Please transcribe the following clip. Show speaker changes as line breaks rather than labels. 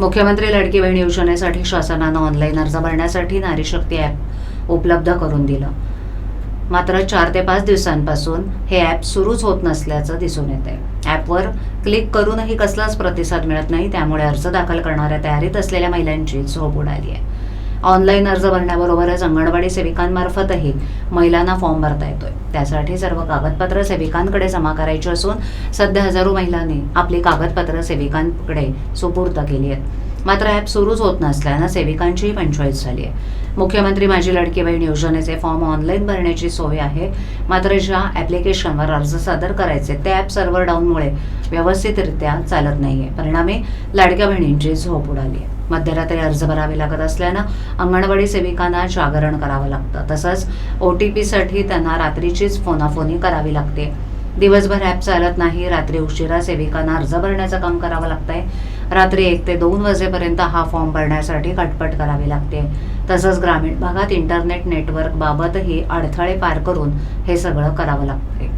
मुख्यमंत्री लाडकी बहीण योजनेसाठी शासनानं ऑनलाईन अर्ज भरण्यासाठी नारी शक्ती ॲप उपलब्ध करून दिलं. मात्र चार ते पाच दिवसांपासून हे ॲप सुरूच होत नसल्याचं दिसून येत आहे ॲपवर क्लिक करूनही कसलाच प्रतिसाद मिळत नाही त्यामुळे अर्ज दाखल करणाऱ्या तयारीत असलेल्या महिलांची झोप उडाली आहे. ऑनलाईन अर्ज भरण्याबरोबरच अंगणवाडी सेविकांमार्फतही महिलांना फॉर्म भरता येतोय. त्यासाठी सर्व कागदपत्र सेविकांकडे जमा करायची असून सध्या हजारो महिलांनी आपली कागदपत्र सेविकांकडे सुपूर्द केली आहेत. मात्र ॲप सुरूच होत नसल्यानं सेविकांचीही पंचायत झाली आहे. मुख्यमंत्री माझी लाडकी बहीण योजनेचे फॉर्म ऑनलाईन भरण्याची सोय आहे. मात्र ज्या ॲप्लिकेशनवर अर्ज सादर करायचे ते ॲप सर्व्हर डाऊनमुळे व्यवस्थितरित्या चालत नाही आहे परिणामी लाडक्या बहिणींची झोप उडाली आहे. मध्यरात्री अर्ज भरावे लागत असल्यानं अंगणवाडी सेविकांना जागरण करावं लागतं. तसंच ओ टी पीसाठी त्यांना रात्रीचीच फोनाफोनी करावी लागते. दिवसभर ॲप चालत नाही. रात्री उशिरा सेविकांना अर्ज भरण्याचं काम करावं लागतंय. रात्री एक ते दोन वाजेपर्यंत हा फॉर्म भरण्यासाठी खटपट करावी लागते. तसंच ग्रामीण भागात इंटरनेट नेटवर्क बाबतही अडथळे पार करून हे सगळं करावं लागतंय.